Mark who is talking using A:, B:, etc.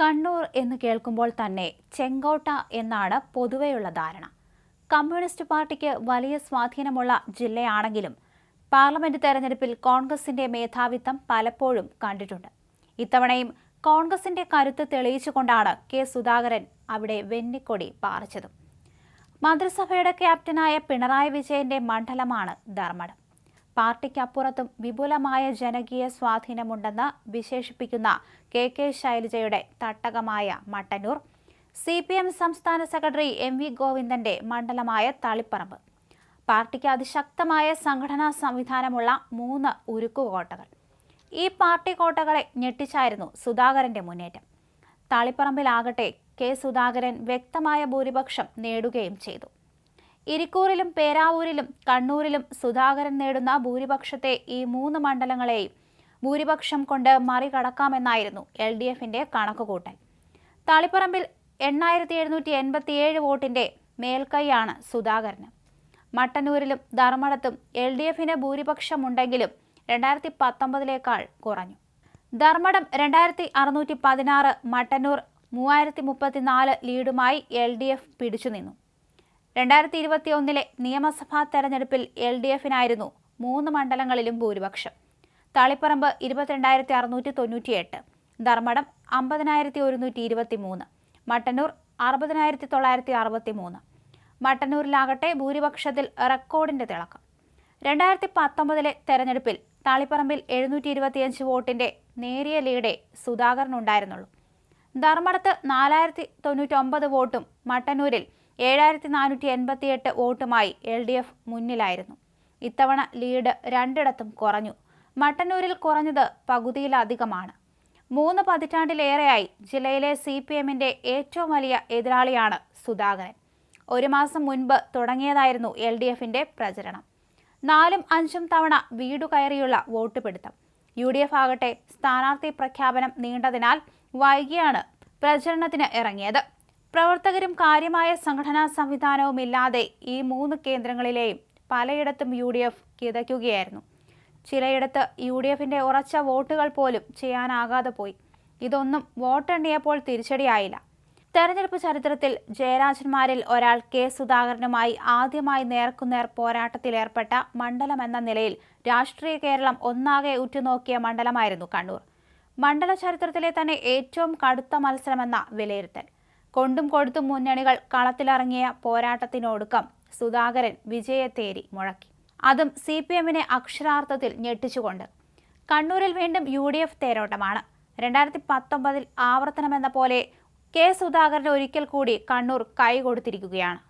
A: കണ്ണൂർ എന്ന് കേൾക്കുമ്പോൾ തന്നെ ചെങ്കോട്ട എന്നാണ് പൊതുവെയുള്ള ധാരണ. കമ്മ്യൂണിസ്റ്റ് പാർട്ടിക്ക് വലിയ സ്വാധീനമുള്ള ജില്ലയാണെങ്കിലും പാർലമെന്റ് തെരഞ്ഞെടുപ്പിൽ കോൺഗ്രസിന്റെ മേധാവിത്വം പലപ്പോഴും കണ്ടിട്ടുണ്ട്. ഇത്തവണയും കോൺഗ്രസിന്റെ കരുത്ത് തെളിയിച്ചുകൊണ്ടാണ് കെ സുധാകരൻ അവിടെ വെന്നിക്കൊടി പാറിച്ചതും. മന്ത്രിസഭയുടെ ക്യാപ്റ്റനായ പിണറായി വിജയന്റെ മണ്ഡലമാണ് ധർമ്മടം. പാർട്ടിക്കപ്പുറത്തും വിപുലമായ ജനകീയ സ്വാധീനമുണ്ടെന്ന് വിശേഷിപ്പിക്കുന്ന കെ കെ ശൈലജയുടെ തട്ടകമായ മട്ടന്നൂർ. സി പി എം സംസ്ഥാന സെക്രട്ടറി എം വി ഗോവിന്ദന്റെ മണ്ഡലമായ തളിപ്പറമ്പ്. പാർട്ടിക്ക് അതിശക്തമായ സംഘടനാ സംവിധാനമുള്ള മൂന്ന് ഉരുക്കുകോട്ടകൾ. ഈ പാർട്ടി കോട്ടകളെ ഞെട്ടിച്ചായിരുന്നു സുധാകരന്റെ മുന്നേറ്റം. തളിപ്പറമ്പിലാകട്ടെ കെ സുധാകരൻ വ്യക്തമായ ഭൂരിപക്ഷം നേടുകയും ചെയ്തു. ഇരിക്കൂറിലും പേരാവൂരിലും കണ്ണൂരിലും സുധാകരൻ നേടുന്ന ഭൂരിപക്ഷത്തെ ഈ മൂന്ന് മണ്ഡലങ്ങളെയും ഭൂരിപക്ഷം കൊണ്ട് മറികടക്കാമെന്നായിരുന്നു എൽ ഡി എഫിന്റെ കണക്കുകൂട്ടൽ. തളിപ്പറമ്പിൽ എണ്ണായിരത്തി എഴുന്നൂറ്റി എൺപത്തിയേഴ് വോട്ടിന്റെ മേൽക്കൈയാണ് സുധാകരന്. മട്ടന്നൂരിലും ധർമ്മടത്തും എൽ ഡി എഫിന് ഭൂരിപക്ഷമുണ്ടെങ്കിലും രണ്ടായിരത്തി പത്തൊമ്പതിലേക്കാൾ കുറഞ്ഞു. ധർമ്മടം രണ്ടായിരത്തി അറുന്നൂറ്റി പതിനാറ് മട്ടന്നൂർ മൂവായിരത്തി മുപ്പത്തിനാല് ലീഡുമായി എൽ ഡി എഫ് പിടിച്ചുനിന്നു. രണ്ടായിരത്തി ഇരുപത്തി ഒന്നിലെ നിയമസഭാ തെരഞ്ഞെടുപ്പിൽ എൽ ഡി എഫിനായിരുന്നു മൂന്ന് മണ്ഡലങ്ങളിലും ഭൂരിപക്ഷം. താളിപ്പറമ്പ് ഇരുപത്തിരണ്ടായിരത്തി അറുന്നൂറ്റി തൊണ്ണൂറ്റിയെട്ട് ധർമ്മടം അമ്പതിനായിരത്തി ഒരുന്നൂറ്റി ഇരുപത്തി മൂന്ന് മട്ടന്നൂർ അറുപതിനായിരത്തി തൊള്ളായിരത്തി അറുപത്തി മൂന്ന് മട്ടന്നൂരിലാകട്ടെ ഭൂരിപക്ഷത്തിൽ റെക്കോർഡിന്റെ തിളക്കം. രണ്ടായിരത്തി പത്തൊമ്പതിലെ തെരഞ്ഞെടുപ്പിൽ താളിപ്പറമ്പിൽ എഴുന്നൂറ്റി ഇരുപത്തിയഞ്ച് വോട്ടിന്റെ നേരിയ ലീഡേ സുധാകരനുണ്ടായിരുന്നുള്ളൂ. ധർമ്മടത്ത് നാലായിരത്തി തൊണ്ണൂറ്റൊമ്പത് വോട്ടും മട്ടന്നൂരിൽ ഏഴായിരത്തി നാനൂറ്റി എൺപത്തിയെട്ട് വോട്ടുമായി എൽ ഡി എഫ് മുന്നിലായിരുന്നു. ഇത്തവണ ലീഡ് രണ്ടിടത്തും കുറഞ്ഞു. മട്ടന്നൂരിൽ കുറഞ്ഞത് പകുതിയിലധികമാണ്. മൂന്ന് പതിറ്റാണ്ടിലേറെയായി ജില്ലയിലെ സി പി എമ്മിന്റെ ഏറ്റവും വലിയ എതിരാളിയാണ് സുധാകരൻ. ഒരു മാസം മുൻപ് തുടങ്ങിയതായിരുന്നു എൽ ഡി എഫിന്റെ പ്രചരണം. നാലും അഞ്ചും തവണ വീടു കയറിയുള്ള വോട്ട് പിടുത്തം. യു ഡി എഫ് ആകട്ടെ സ്ഥാനാർത്ഥി പ്രഖ്യാപനം നീണ്ടതിനാൽ വൈകിയാണ് പ്രചരണത്തിന് ഇറങ്ങിയത്. പ്രവർത്തകരും കാര്യമായ സംഘടനാ സംവിധാനവും ഇല്ലാതെ ഈ മൂന്ന് കേന്ദ്രങ്ങളിലെയും പലയിടത്തും യു ഡി എഫ് കിതയ്ക്കുകയായിരുന്നു. ചിലയിടത്ത് യു ഡി എഫിന്റെ ഉറച്ച വോട്ടുകൾ പോലും ചെയ്യാനാകാതെ പോയി. ഇതൊന്നും വോട്ടെണ്ണിയപ്പോൾ തിരിച്ചടിയായില്ല. തെരഞ്ഞെടുപ്പ് ചരിത്രത്തിൽ ജയരാജന്മാരിൽ ഒരാൾ കെ സുധാകരനുമായി ആദ്യമായി നേർക്കുനേർ പോരാട്ടത്തിലേർപ്പെട്ട മണ്ഡലം എന്ന നിലയിൽ രാഷ്ട്രീയ കേരളം ഒന്നാകെ ഉറ്റുനോക്കിയ മണ്ഡലമായിരുന്നു കണ്ണൂർ. മണ്ഡല ചരിത്രത്തിലെ തന്നെ ഏറ്റവും കടുത്ത മത്സരമെന്ന വിലയിരുത്തൽ. കൊണ്ടും കൊടുത്തും മുന്നണികൾ കളത്തിലിറങ്ങിയ പോരാട്ടത്തിനൊടുക്കം സുധാകരൻ വിജയത്തേരി മുഴക്കി. അതും സി പി എമ്മിനെ അക്ഷരാർത്ഥത്തിൽ ഞെട്ടിച്ചുകൊണ്ട്. കണ്ണൂരിൽ വീണ്ടും യു ഡി എഫ് തേരോട്ടമാണ്. രണ്ടായിരത്തി പത്തൊമ്പതിൽ ആവർത്തനമെന്ന പോലെ കെ സുധാകരൻ ഒരിക്കൽ കൂടി കണ്ണൂർ കൈ കൊടുത്തിരിക്കുകയാണ്